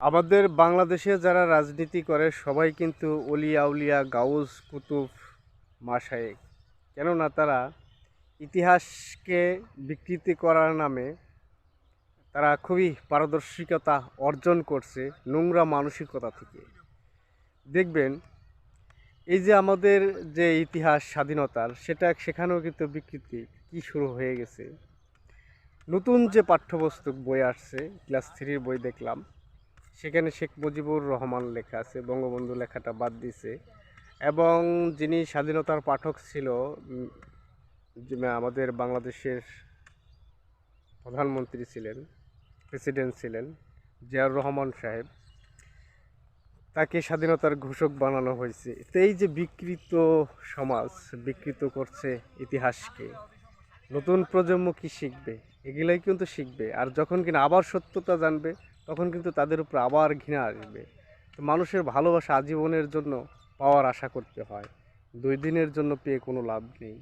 আমাদের বাংলাদেশে যারা রাজনীতি করে, সবাই কিন্তু অলিয়া উলিয়া গাউজ কুতুব মাসায়েক কেননা তারা ইতিহাসকে বিকৃতি করার নামে তারা খুবই পারদর্শিকতা অর্জন করছে নোংরা মানসিকতা থেকে। দেখবেন, এই যে আমাদের যে ইতিহাস স্বাধীনতার সেটা সেখানেও কিন্তু বিকৃতি কি শুরু হয়ে গেছে। নতুন যে পাঠ্যবস্তু বই আসছে, ক্লাস থ্রির বই দেখলাম সেখানে শেখ মুজিবুর রহমান লেখা আছে, বঙ্গবন্ধু লেখাটা বাদ দিছে। এবং যিনি স্বাধীনতার পাঠক ছিল আমাদের বাংলাদেশের প্রধানমন্ত্রী ছিলেন, প্রেসিডেন্ট ছিলেন, জিয়াউর রহমান সাহেব, তাকে স্বাধীনতার ঘোষক বানানো হয়েছে। এই যে বিকৃত সমাজ, বিকৃত করছে ইতিহাসকে, নতুন প্রজন্ম কি শিখবে? এগুলাই কিন্তু শিখবে। আর যখন কিনা আবার সত্যতা জানবে তখন কিন্তু তাদের উপর আবার ঘৃণা আসবে। তো মানুষের ভালোবাসা আজীবনের জন্য পাওয়ার আশা করতে হয়। দুই দিনের জন্য পেয়ে কোনো লাভ নেই।